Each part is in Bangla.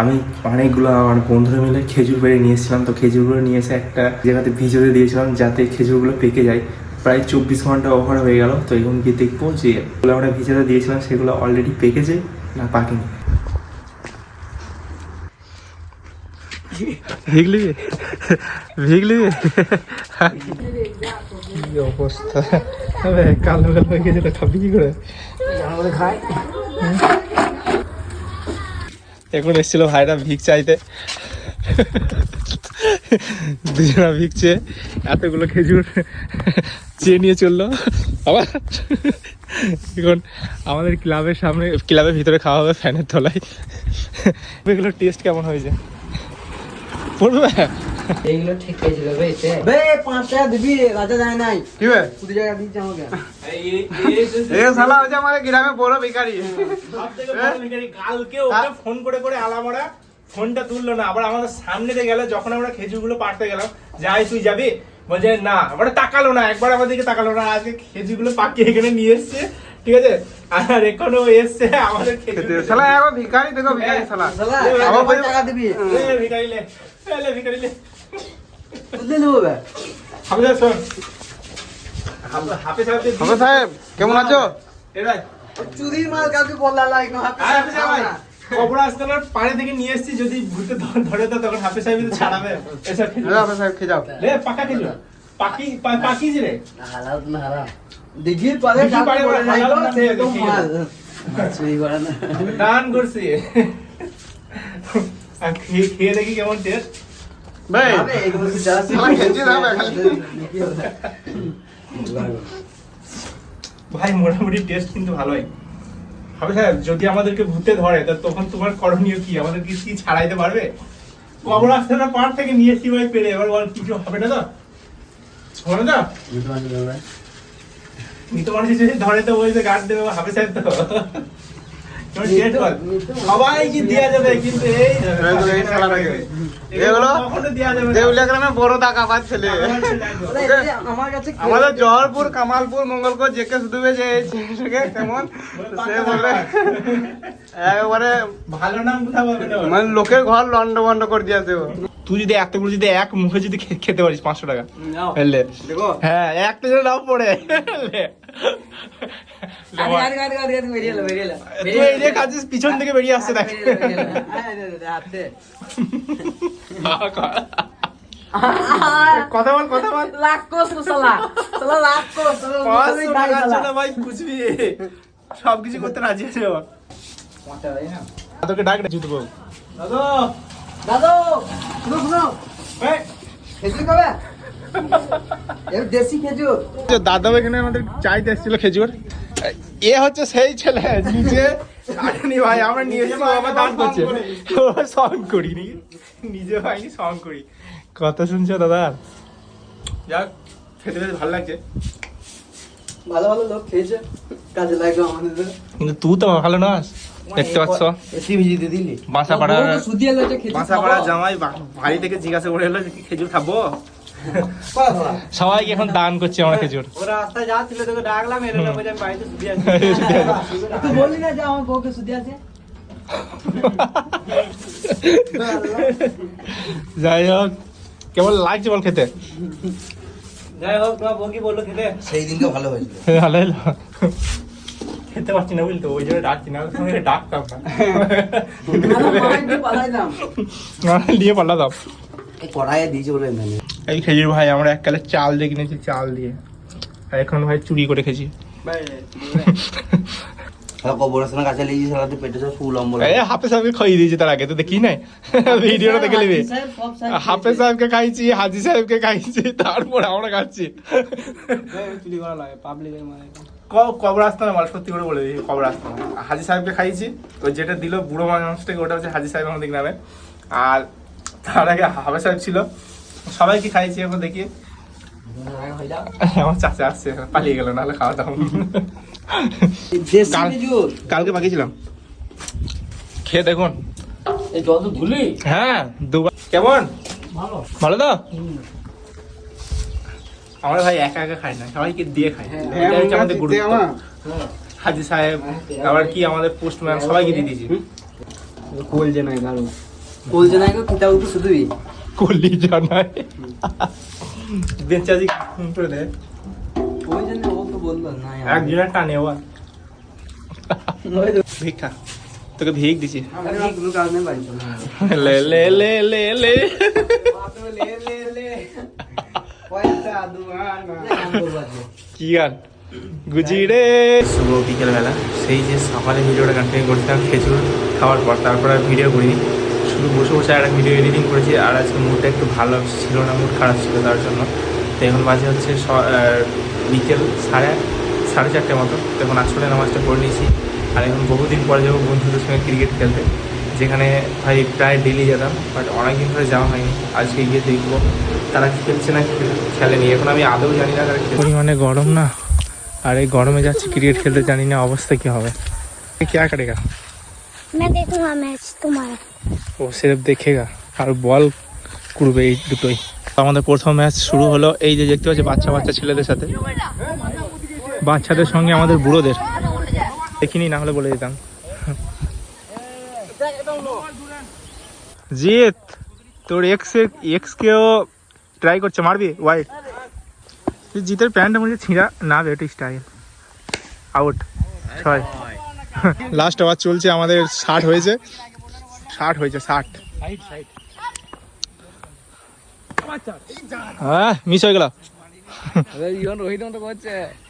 আমি অনেকগুলো আমার বন্ধুরা মিলে খেজুর পেড়ে নিয়ে এসেছিলাম। তো খেজুরগুলো নিয়ে এসে একটা জায়গাতে ভিজোতে দিয়েছিলাম যাতে খেজুরগুলো পেকে যায়। প্রায় চব্বিশ ঘণ্টা ওভার হয়ে গেল। তো এখন গিয়ে দেখব যে আমরা ভিজাতে দিয়েছিলাম সেগুলো অলরেডি পেকেছে না পাকেনি। ভিগলি? ভিগলি? কি অবস্থা? কালো কালো হয়ে গেছে তো খাবি কি করে? এখন এসেছিল ভাইরা ভিক চাইতে। দুজনা ভিকছে, এতগুলো খেজুর চেয়ে নিয়ে চলল। আবার এখন আমাদের ক্লাবের সামনে, ক্লাবের ভিতরে খাওয়া হবে ফ্যানের তলায়। এগুলোর টেস্ট কেমন হয়েছে? পড়বে? এইগুলো ঠিক হয়েছিল বেশে বে পাঁচ টাকা দিবি রাজা যায় নাই। কি বে? কুড়ি টাকা দিচ্ছে আমাকে এ শালা হচ্ছে আমাদের গ্রামে বড় ভিখারি। কালকে ওকে ফোন করে করে ফোনটা তুললো না। আবার আমাদের সামনে দিয়ে গেল যখন আমরা খেজুরগুলো পাড়তে গেলাম যাই তুই যাবি? বলছে না। আবার তাকালো না একবার আমাদের দিকে তাকালো না আজকে খেজুরগুলো পাকিয়ে এখানে নিয়ে এসছে। ঠিক আছে? আর এখনও এসছে আমাদের শালা এখন ভিখারি দেখো ভিখারি শালা। শালা, আমার টাকা দিবি? ভিখারি লে, ভিখারি লে। বুঝলি নেব বে হাফ- সাহেব সাহেব কেমন আছো? চুরির মাল কাউকে বললা লাগে সাহেব কবর পাড়ে থেকে নিয়ে এসছি যদি ভূতে ধরে তো তখন সাহেব তো ছাড়াবে। এসব সাহেব খেয়ে যাও। লে পাকা পাকিজ রে। হারাম না হারাম। দিঘির পারে দিঘির পাড়ে কাউকে বলে নাই হালাল তো, না, সে একদম দেখি। মাল। চুরি করে না। দান করছি। খেয়ে দেখি কেমন টেস্ট ভাই মোটামুটি টেস্ট কিন্তু ভালোই। হবে স্যার যদি আমাদেরকে ভূতে ধরে তা তখন তোমার করণীয় কি? আমাদের কি কি ছাড়াইতে পারবে? কবর আস্তানা পাড় থেকে নিয়ে এসছি ভাই পেরে এবার বল কিছু হবে না তো? হবে না তো মৃত মানুষ যদি ধরে তো ওই যে গার্ড দেবে হবে স্যার তো কেমন সবাই কি দেওয়া যাবে কিন্তু এই এগুলো। দেউলিয়া গ্রামে বড় ছেলে। আমাদের জহরপুর কামালপুর মঙ্গলপুর জেকে শুধু যে এই ছেলেটাকে কেমন? সে বলে একবারে ভালো নাম না মানে লোকের ঘর লন্ড বন্ড করে দিয়েছে তুই যদি এতগুলো যদি এক মুখে যদি খেতে পারিস পাঁচশো টাকা। দেখো। হ্যাঁ একটা যেন নাও পড়ে পিছন থেকে বেরিয়ে আসছে দেখ। কথা বল কথা বল। লাখ কোস তো শালা। শালা লাখ কোস, শালা পাঁচশো মুখে খাই টাকার শালা। জন্য ভাই কুচবি সব কিছু করতে রাজি আছে ও। মোটা ভাই তোকে ডাক ডাক জুতো বাবু দাদা! দাদু, শুনো, শুনো। এই, খেজুর খাবে? দেশি খেজুর। দাদা এখানে আমাদের চাইতে এসেছিল খেজুর। এ হচ্ছে সেই ছেলে নিজে আরেনি ভাই আমরা নিয়ে এসেছি ও দান করছে। সং করি নিজে হয়নি সং করি। কথা শুনছো দাদা? যাক খেতে বেশ ভালো লাগছে। ভালো ভালো লোক খেয়েছে কাজে লাগবে আমাদের। কিন্তু তুই তো ভালো নাস দেখতে পাচ্ছ। এসি দিলি। সুদিয়ে লইছে খেজুর জামাই বাড়ি থেকে জিজ্ঞাসা করে এলো খেজুর খাব? পাড়া। সবাইকে এখন দান করছে আমরা খেজুর ওরা রাস্তায় যাচ্ছিল তোকে ডাকলাম এর না বোঝাম বাড়িতে সুদি আছে। তুই বললি না যে আমার বউকে সুদি আছে? যাই হোক কেমন লাগছে বল খেতে? যাই হোক তোমার বউ কি বলল খেতে? সেই দিনকে ভালো হয়েছিল ভালো খেতে পারছি না বুঝলি তো ওই জন্য ডাকছি না তোমাকে ডাকতাম না। নিয়ে পাল্লাতাম এই কড়াইয়ে দিয়েছে বলে এই খেজুর ভাই আমরা এককালে চাল দিয়ে কিনেছি চাল দিয়ে। আর এখন ভাই চুরি করে খেয়েছি। এই হাফে সাহেবকে খাইয়ে দিয়েছি তার আগে তো দেখি নাই? ভিডিওটা দেখে নিবি। হাফে সাহেবকে খাইছি হাজি সাহেবকে খাইছি তারপর আমরা খাচ্ছি। চুরি করা লাগে পাবলিকের ক- কবর আসতে না মানে সত্যি করে বলে দিই কবর আসতে না হাজি সাহেবকে খাইছি যেটা দিল বুড়ো মানুষটাকে ওটা হচ্ছে হাজি সাহেব আমাদের গ্রামে আর তার আগে হাফে সাহেব ছিল সবাইকে খাইছি এখন দেখি। আমার চাচা আসছে পালিয়ে গেল নাহলে খাওয়া কাল- খেজুর। কালকে পাকিয়েছিলাম খেয়ে দেখুন। এই জল তো ধুলি। হ্যাঁ দুবার। কেমন? ভালো। ভালো তো? আমরা ভাই একা একা খাই না সবাইকে দিয়ে খাই হ্যাঁ। এটা হচ্ছে আমাদের গুরুত্ব। হাজি সাহেব আবার কি আমাদের পোস্টম্যান সবাইকে দিয়ে দিয়েছি। কোল যে নাই ভালো বলছে না কেউ কিতাব শুধুই কলি জানায়। বেচারি ফোন করে দেয় ওই জন্য ও তো বলল না একজনের টানে ও ভিক্ষা তোকে ভিক দিছি। লে লে লে লে লে। কি। গান? গুজিরে শুভ বিকেলবেলা। সেই যে সকালে ভিডিওটা কন্টিনিউ করতাম খেজুর খাওয়ার পর তারপরে আর ভিডিও করিনি। শুধু বসে বসে একটা ভিডিও এডিটিং করেছি আর আজকে মুডটা একটু ভালো ছিল না মুড খারাপ ছিল তার জন্য তো এখন বাজে হচ্ছে স- আহ, বিকেল সাড়ে সাড়ে চারটে মতো তো এখন আসলে নামাজটা করে নিয়েছি আর এখন বহুদিন পরে যাবো বন্ধুদের সঙ্গে ক্রিকেট খেলতে যেখানে ভাই প্রায় ডেলি যেতাম বাট অনেকদিন ধরে যাওয়া হয়নি আজকে গিয়ে দেখবো তারা কি খেলছে না খেল- খেলেনি এখন আমি আদৌ জানি না তারা পরিমাণে গরম না আর এই গরমে যাচ্ছি ক্রিকেট খেলতে জানি না অবস্থা কি হবে क्या करेगा मैं देखूंगा मैच तुम्हारा ও সির্ফ দেখেগা। আর বল করবে এই দুটোই। আমাদের প্রথম ম্যাচ শুরু হলো এই যে দেখতে পাচ্ছি বাচ্চা বাচ্চা ছেলেদের সাথে। বাচ্চাদের সঙ্গে আমাদের বুড়োদের। দেখিনি না হলে বলে দিতাম। জিৎ তোর এক্স এক্স কেও ট্রাই করছে মারবি? ওয়াইড জিতের প্যান্টটা মধ্যে ছিঁড়া না বে এটি স্টাইল আউট ছয়। লাস্ট ওভার চলছে আমাদের ষাট হয়েছে। ষাট হয়েছে ষাট। হ্যাঁ মিস হয়ে গেল।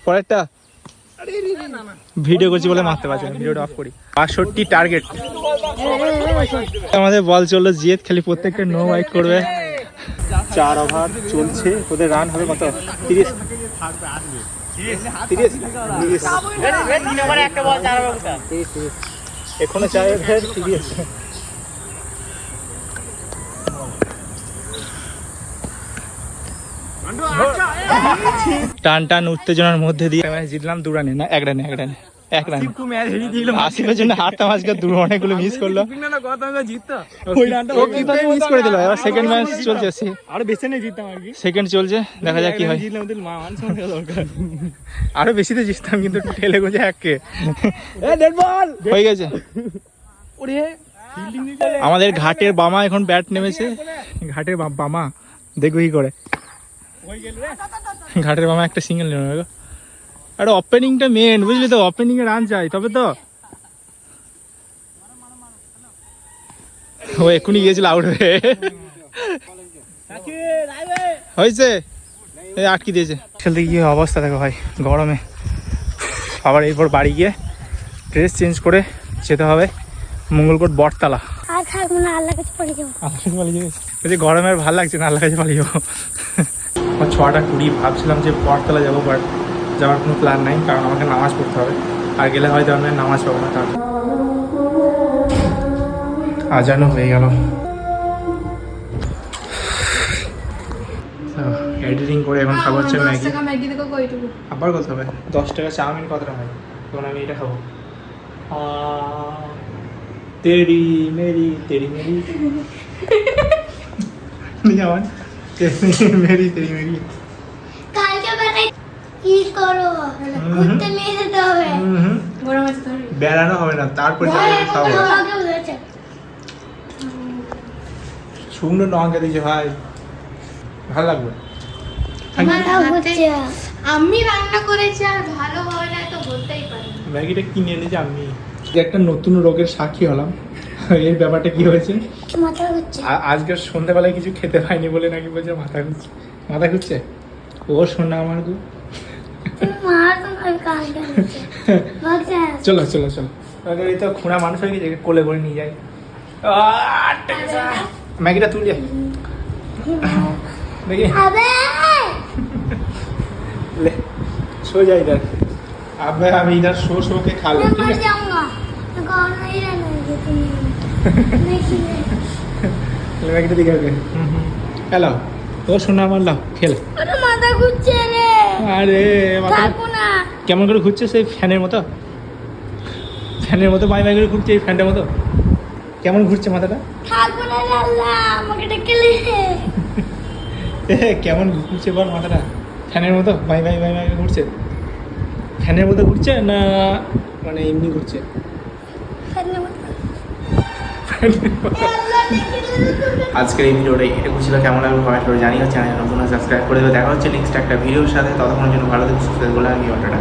পরেরটা? ভিডিও করছি বলে মারতে পারছি ভিডিওটা অফ করি। বাষট্টি টার্গেট আমাদের বল চলল জিএত খালি প্রত্যেকটা নো ওয়াইট করবে। চার ওভার চলছে ওদের রান হবে কত? তিরিশ। তিরিশ। তিরিশ। এখনও চার ওভার তিরিশ। টান টান উত্তেজনার মধ্যে দিয়ে ম্যাচ জিতলাম দু রানে। না এক রানে এক রানে এক রানে। আসিফের জন্য হারতাম আজকে দু অনেকগুলো মিস করল। মিস করে দিল। এবার সেকেন্ড ম্যাচ চলছে আরও বেশি নেই জিততাম আর কি। সেকেন্ড চলছে দেখা যাক কি হয়। আরও বেশিতে জিততাম কিন্তু ঠেলে গোছে এককে হয়ে গেছে। আমাদের ঘাটের বামা এখন ব্যাট নেমেছে। ঘাটের বামা দেখব কি করে। ঘাটের বামা একটা সিঙ্গেল নেমে গো আরে ওপেনিংটা মেন বুঝলি তো? ওপেনিং এ রান চাই তবে তো। ও এক্ষুনি গিয়েছিল আউট হয়ে। হয়েছে। এই আটকে দিয়েছে। খেলতে গিয়ে অবস্থা দেখো ভাই গরমে। আবার এরপর বাড়ি গিয়ে ড্রেস চেঞ্জ করে যেতে হবে মঙ্গলকোট বটতলা। আর থাকব না আল্লাহ কাছে পড়ে যাব। আল্লাহ কাছে পালিয়ে যাবে? আর ভালো লাগছে না আল্লাহ কাছে পালিয়ে যাব। আমার ছটা কুড়ি ভাবছিলাম যে বটতলা যাব বাট যাওয়ার কোনো প্ল্যান নাই কারণ আমাকে নামাজ পড়তে হবে। আর গেলে হয়তো আমি নামাজ পাবো না কারণ আজানো হয়ে গেল। এডিটিং করে এখন খাবার হচ্ছে ম্যাগি। আবার কত হবে? দশ টাকা চাউমিন কতটা হয় তখন আমি এটা খাব। তেরি মেরি তেরি মেরি। তেরি মেরি তেরি মেরি কালকে বেড়াই কি করো ঘুরতে নিয়ে যেতে হবে। হুম, গরম আছে তোর বেড়ানো হবে না তারপর খাব শুকনো লঙ্কা দিয়েছে ভাই। ভালো লাগবে? আমি রান্না করেছি আর ভালো হয় না তো বলতেই পারি ম্যাগিটা কিনে এনেছি আমি। একটা নতুন রোগের সাক্ষী হলাম। এর ব্যাপারটা কি হয়েছে মাথা হচ্ছে আ- আজকে সন্ধ্যাবেলায় কিছু খেতে পাইনি বলে নাকি বলছে মাথা ঘুরছে মাথা ঘুরছে ও শোনা আমার গো মার তো আমি কালকে ভাগছে চলো চলো চলো তাহলে এই তো খুঁড়া মানুষ হয়ে গেছে কোলে করে নিয়ে যায় আহ, টেকা। ম্যাগিটা তুলে দেখি আবে ले सो जा इधर अब मैं हम इधर सो सो के खा मैं लो ठीक मर है লেবাইকে দিকে ওকে হ্যালো আমার লাও খেল। মাথা ঘুরছে রে। কেমন করে ঘুরছে সেই ফ্যানের মতো? ফ্যানের মতো বাই বাই করে ঘুরছে এই ফ্যানটার মতো? কেমন ঘুরছে মাথাটা? থাকব কেমন ঘুরছে বল মাথাটা? ফ্যানের মতো বাই বাই বাই বাই ঘুরছে? ফ্যানের মতো ঘুরছে না মানে এমনি ঘুরছে? ফ্যানের মতো আজকের এই ভিডিওটা এটুকু ছিল। কেমন লাগবে কমেন্ট করে জানিও। চ্যানেল নতুন সাবস্ক্রাইব করে দেবে। দেখা হচ্ছে নেক্সট একটা ভিডিওর সাথে। ততক্ষণের জন্য ভালো থেকে, সুস্থ বলে আমি অটোটা